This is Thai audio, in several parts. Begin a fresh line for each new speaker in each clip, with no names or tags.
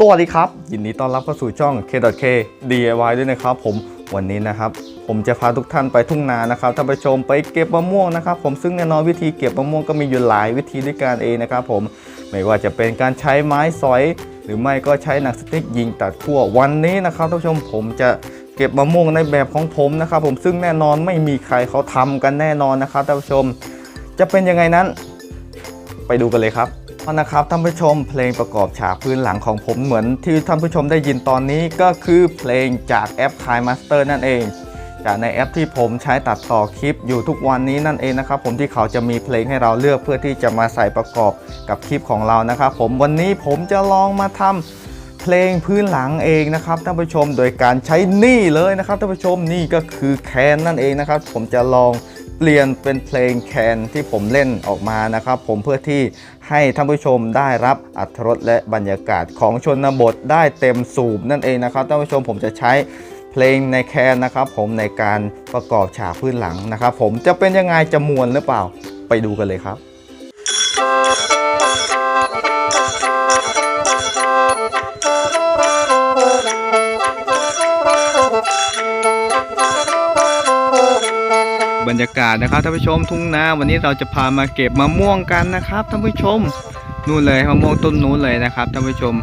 สวัสดีครับ ยินดีต้อนรับเข้าสู่ช่อง K.K DIY ด้วยนะครับผมวันนี้นะครับ ผมจะพาทุกท่านไปทุ่งนานะครับท่านผู้ชมไปเก็บมะม่วงนะครับ ผมซึ่งแน่นอนวิธีเก็บมะม่วงก็มีอยู่หลายวิธีด้วยกันเองนะครับ ผมไม่ว่าจะเป็นการใช้ไม้สอย หรือไม่ก็ใช้หนังสติ๊กยิงตัดขั้ววันนี้นะครับท่านผู้ชมผมจะเก็บมะม่วงในแบบของผมนะครับ ผมซึ่งแน่นอนไม่มีใครเขาทำกันแน่นอนนะครับท่านผู้ชม จะเป็นยังไงนั้น ไปดูกันเลยครับ เอานะครับท่านผู้ชมเพลงประกอบฉากพื้นหลังของผมเหมือนที่ท่านผู้ชมได้ยินตอนนี้ก็คือเพลงจากแอป Time Master นั่นเอง จากในแอปที่ผมใช้ตัดต่อคลิปอยู่ทุกวันนี้นั่นเองนะครับผมที่เขาจะมีเพลงให้เราเลือกเพื่อที่จะมาใส่ประกอบกับคลิปของเรานะครับผมวันนี้ผมจะลองมาทำเพลงพื้นหลังเองนะครับท่านผู้ชมโดยการใช้นี่เลยนะครับท่านผู้ชมนี่ก็คือแคนนั่นเองนะครับผมจะลอง เปลี่ยนเป็นเพลงแคนที่ผมเล่นออกมานะครับ ผมเพื่อที่ให้ท่านผู้ชมได้รับอัตรสและบรรยากาศของชนบทได้เต็มสูบนั่นเองนะครับท่านผู้ชมผมจะใช้เพลงในแคนนะครับ ผมในการประกอบฉากพื้นหลังนะครับ ผมจะเป็นยังไงจะมวลหรือเปล่าไปดูกันเลยครับ บรรยากาศนะครับท่านผู้ชมทุ่งนาวันนี้เราจะพามาเก็บมะม่วงกันนะครับท่านผู้ชมนู่นเลยมะม่วงต้นนู้นเลยนะครับท่านผู้ชม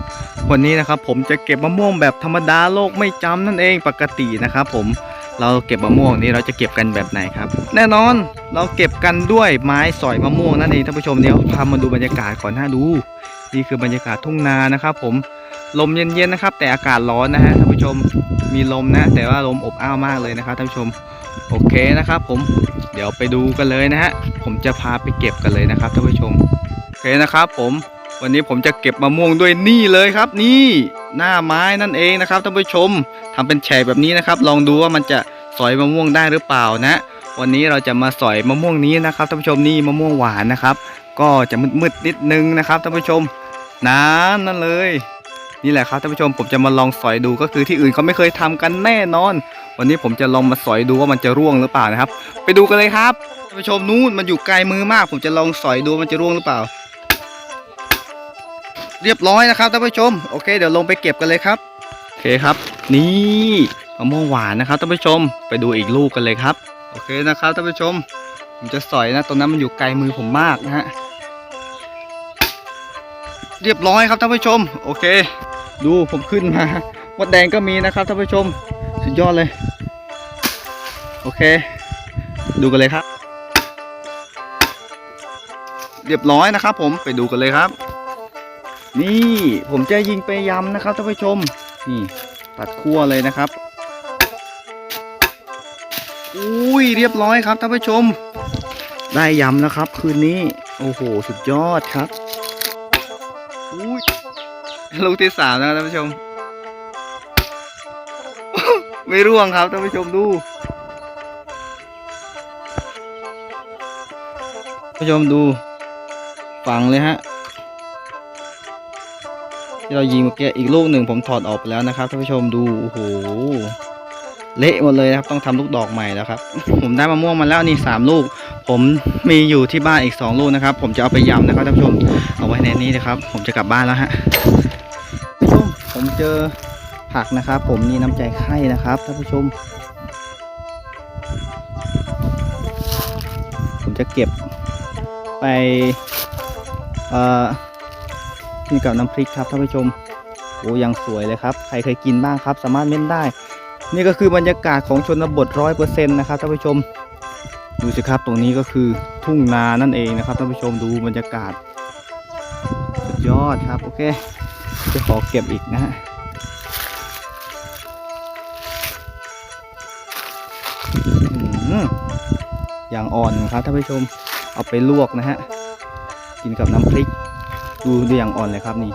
วันนี้นะครับผมจะเก็บมะม่วงแบบธรรมดาโลกไม่จำนั่นเองปกตินะครับผมเราเก็บมะม่วงนี้เราจะเก็บกันแบบไหนครับ แน่นอนเราเก็บกันด้วยไม้สอยมะม่วงนั่นเองท่านผู้ชมเดี๋ยวพามาดูบรรยากาศก่อนหน้าดู นี่คือบรรยากาศทุ่งนานะครับ ผมลมเย็นๆนะครับ แต่อากาศร้อนนะฮะท่านผู้ชมมีลมนะ แต่ว่าลมอบอ้าวมากเลยนะครับท่านผู้ชม โอเคนะครับผมเดี๋ยวไปดูกันเลยนะฮะผมจะพาไปเก็บกันเลยนะครับท่านผู้ชมโอเคนะครับผมวันนี้ผมจะเก็บมะม่วงด้วยนี่เลยครับ นี่หน้าไม้นั่นเองนะครับท่านผู้ชมทำเป็นแฉกแบบนี้นะครับ ลองดูว่ามันจะสอยมะม่วงได้หรือเปล่านะ วันนี้เราจะมาสอยมะม่วงนี้นะครับท่านผู้ชมนี่มะม่วงหวานนะครับ ก็จะมืดๆนิดนึงนะครับท่านผู้ชมน้ำนั่นเลย นี่แหละครับท่านผู้ชมผมจะมาลองสอยดูก็คือที่อื่นเขาไม่เคยทำกันแน่นอน วันนี้ผมจะลองมาสอยดูว่ามันจะร่วงหรือเปล่านะครับ ไปดูกันเลยครับท่านผู้ชมนู้นมันอยู่ไกลมือมาก ผมจะลองสอยดูมันจะร่วงหรือเปล่า เรียบร้อยนะครับท่านผู้ชมโอเค เดี๋ยวลงไปเก็บกันเลยครับโอเคครับ นี่มะม่วงหวานนะครับท่านผู้ชม ไปดูอีกลูกกันเลยครับโอเคนะครับท่านผู้ชม ผมจะสอยนะตรงนั้นมันอยู่ไกลมือผมมากนะฮะเรียบร้อยครับท่านผู้ชม โอเค ดูผมขึ้นมามดแดงก็มีนะครับท่านผู้ชม สุดยอดเลย โอเค ดูกันเลยครับ เรียบร้อยนะครับ ผมไปดูกันเลยครับ นี่ผมจะยิงไปยำนะครับท่านผู้ชม นี่ตัดขั้วเลยนะครับอุ้ยเรียบร้อยครับท่านผู้ชม ได้ยำนะครับ คืนนี้ โอ้โห สุดยอดครับ ลูกที่สามนะครับท่านผู้ชม ไม่ร่วงครับท่านผู้ชมดูท่านผู้ชมดูฟังเลยฮะที่เรายิงเมื่อกี้อีกลูกหนึ่งผมถอดออกไปแล้วนะครับท่านผู้ชมดูโอ้โหเละหมดเลยนะครับต้องทำลูกดอกใหม่แล้วครับ ผมได้มะม่วงมาแล้วนี่สามลูก ผมมีอยู่ที่บ้านอีกสองลูกนะครับ ผมจะเอาไปยำนะครับท่านผู้ชมเอาไว้ในนี้นะครับ ผมจะกลับบ้านแล้วฮะ ผมผมเจอผักนะครับ ผมนี่น้ำใจไข่นะครับท่านผู้ชม ผมจะเก็บไปเอ่อกินกับน้ำพริกครับท่านผู้ชมโอ้ยังสวยเลยครับ ใครเคยกินบ้างครับ สามารถเม้นได้ นี่ก็คือบรรยากาศของชนบทร้อยเปอร์เซ็นต์นะครับท่านผู้ชม ดูสิครับตรงนี้ก็คือทุ่งนานั่นเองนะครับท่านผู้ชมดูบรรยากาศ สุดยอดครับ โอเค จะขอเก็บอีกนะฮะอย่างอ่อนครับท่านผู้ชมเอาไปลวกนะฮะ กินกับน้ำพริก ดูดูอย่างอ่อนเลยครับนี่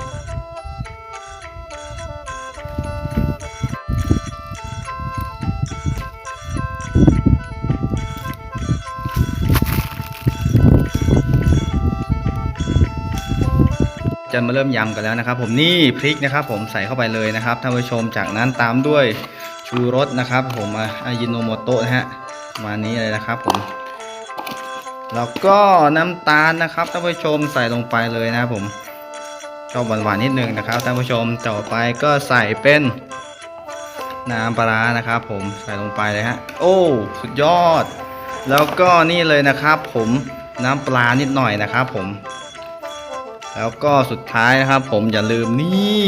จะมาเริ่มยำกันแล้วนะครับ ผมนี่พริกนะครับ ผมใส่เข้าไปเลยนะครับท่านผู้ชมจากนั้นตามด้วยชูรสนะครับ ผมอายิโนโมโตะนะฮะมานี้เลยนะครับ ผมแล้วก็น้ำตาลนะครับท่านผู้ชมใส่ลงไปเลยนะครับผมชอบหวานๆนิดนึงนะครับท่านผู้ชมต่อไปก็ใส่เป็นน้ำปลานะครับ ผมใส่ลงไปเลยฮะโอ้สุดยอด แล้วก็นี่เลยนะครับ ผมน้ำปลานิดหน่อยนะครับ ผม แล้วก็สุดท้ายนะครับผมอย่าลืมนี่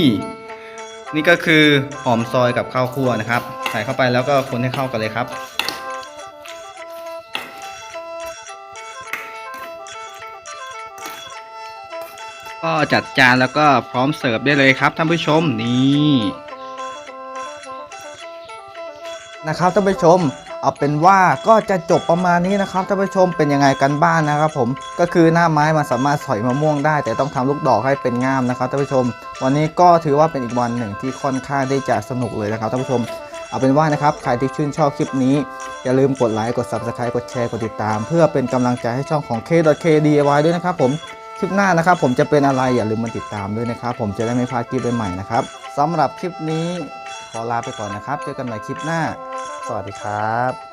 นี่ก็คือหอมซอยกับข้าวคั่วนะครับ ใส่เข้าไปแล้วก็คนให้เข้ากันเลยครับ ก็จัดจานแล้วก็พร้อมเสิร์ฟได้เลยครับท่านผู้ชมนี่นะครับท่านผู้ชม เอาเป็นว่าก็จะจบประมาณนี้นะครับท่านผู้ชมเป็นยังไงกันบ้างนะครับผมก็คือหน้าไม้มันสามารถสอยมะม่วงได้ แต่ต้องทำลูกดอกให้เป็นง่ามนะครับท่านผู้ชม วันนี้ก็ถือว่าเป็นอีกวันหนึ่งที่ค่อนข้างได้จะสนุกเลยนะครับท่านผู้ชมเอาเป็นว่านะครับใครที่ชื่นชอบคลิปนี้ อย่าลืมกดไลค์กด subscribe กดแชร์กดติดตาม เพื่อเป็นกำลังใจให้ช่องของ K.KDIY ด้วยนะครับผมคลิปหน้านะครับผมจะเป็นอะไรอย่าลืมมาติดตามด้วยนะครับผมจะได้ไม่พลาดคลิปใหม่ๆนะครับสำหรับคลิปนี้ ขอลาไปก่อนนะครับ เจอกันใหม่คลิปหน้า สวัสดีครับ